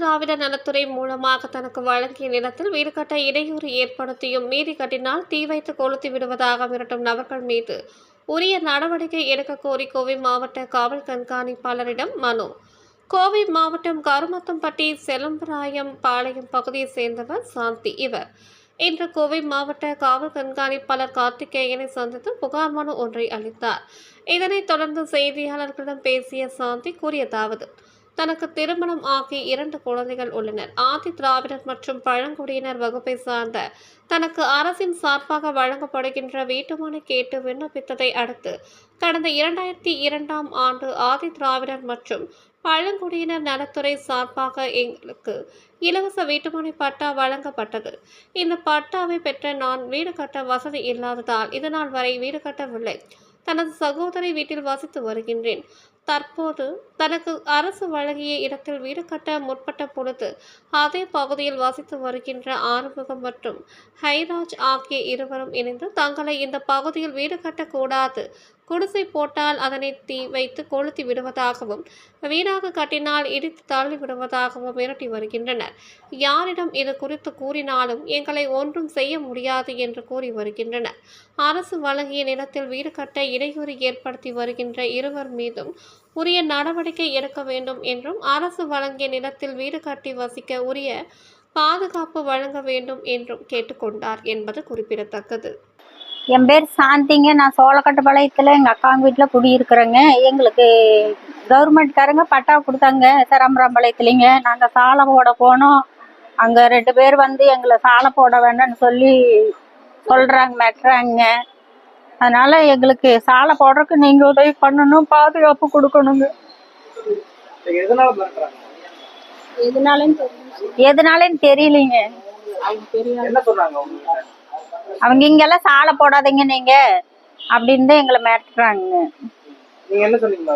திராவிட நலத்துறை மூலமாக தனக்கு வழங்கிய நிலத்தில் வீடு கட்ட இடையூறு ஏற்படுத்தியும் மீறி கட்டினால் தீ வைத்து கொளுத்தி விடுவதாக மிரட்டும் நபர்கள் மீது உரிய நடவடிக்கை எடுக்க கோரி கோவை மாவட்ட காவல் கண்காணிப்பாளரிடம் மனு. கோவை மாவட்டம் கருமத்தம்பட்டி செலம்பராயம் பாளையம் பகுதியைச் சேர்ந்தவர் சாந்தி இவர். இன்று கோவை மாவட்ட காவல் கண்காணிப்பாளர் கார்த்திகேயனை சந்தித்து புகார் மனு ஒன்றை அளித்தார். இதனைத் தொடர்ந்து செய்தியாளர்களிடம் பேசிய சாந்தி கூறியதாவது தனக்கு திருமணம் ஆகி இரண்டு குழந்தைகள் உள்ளனர். ஆதி திராவிடர் மற்றும் பழங்குடியினர் வகுப்பை சார்ந்த தனக்கு அரசின் சார்பாக வழங்கப்படுகின்ற வீட்டுமனை கேட்டு விண்ணப்பித்ததை அடுத்து கடந்த இரண்டாயிரத்தி இரண்டாம் ஆண்டு ஆதி திராவிடர் மற்றும் பழங்குடியினர் நலத்துறை சார்பாக எங்களுக்கு இலவச வீட்டுமனை பட்டா வழங்கப்பட்டது. இந்த பட்டாவை பெற்ற நான் வீடு கட்ட வசதி இல்லாததால் இதனால் வரை வீடு கட்டவில்லை. தனது சகோதரி வீட்டில் வசித்து வருகின்றேன். தற்போது தனக்கு அரசு வழங்கிய இடத்தில் வீடு கட்ட முற்பட்ட பொழுது அதே பகுதியில் வசித்து வருகின்ற ஆறுமுகம் மற்றும் ஹைராஜ் ஆகிய இருவரும் இணைந்து தங்களை இந்த பகுதியில் வீடு கட்டக்கூடாது குடிசை போட்டால் அதனை தீ வைத்து கொளுத்தி விடுவதாகவும் வீடாக கட்டினால் இடித்து தள்ளி விடுவதாகவும் மிரட்டி வருகின்றனர். யாரிடம் இது குறித்து கூறினாலும் எங்களை ஒன்றும் செய்ய முடியாது என்று கூறி வருகின்றனர். அரசு வழங்கிய நிலத்தில் வீடு கட்ட இடையூறு ஏற்படுத்தி வருகின்ற இருவர் மீதும் உரிய நடவடிக்கை எடுக்க வேண்டும் என்றும் அரசு வழங்கிய நிலத்தில் வீடு கட்டி வசிக்க உரிய பாதுகாப்பு வழங்க வேண்டும் என்றும் கேட்டுக்கொண்டார் என்பது குறிப்பிடத்தக்கது. என் பேர் சாந்திங்க. நான் சோளக்கட்டுப்பாளையத்தில் எங்கள் அக்காங்க வீட்டில் குடியிருக்கிறேங்க. எங்களுக்கு கவர்மெண்ட்காரங்க பட்டா கொடுத்தாங்க. சரம்பராம்பாளையத்துலேங்க நாங்கள் சாலை போட போனோம். அங்கே ரெண்டு பேர் வந்து எங்களை சாலை போட வேண்டாம்னு சொல்லி சொல்கிறாங்க மெட்டுறாங்க அதனால் எங்களுக்கு சாலை போடுறதுக்கு நீங்கள் உதவி பண்ணணும் பாதுகாப்பு கொடுக்கணுங்க. நீங்க எதனாலன்னு தெரியலைங்க. அவங்க இங்கெல்லாம் சாலை போடாதீங்க நீங்கள் அப்படின்னு தான் எங்களை மிரட்டுறாங்க. நீங்க நீங்க சொன்னீங்க?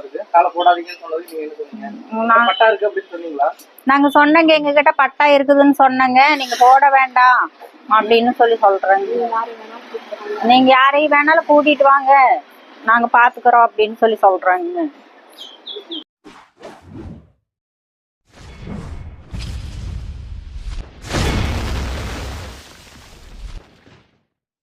நாங்க சொன்னங்க எங்ககிட்ட பட்டா இருக்குதுன்னு சொன்னங்க நீங்க போட வேண்டாம் அப்படின்னு சொல்லி சொல்றேங்க. நீங்க யாரையும் வேணாலும் கூட்டிட்டு வாங்க. நாங்க பாத்துக்கிறோம் அப்படின்னு சொல்லி சொல்றாங்க.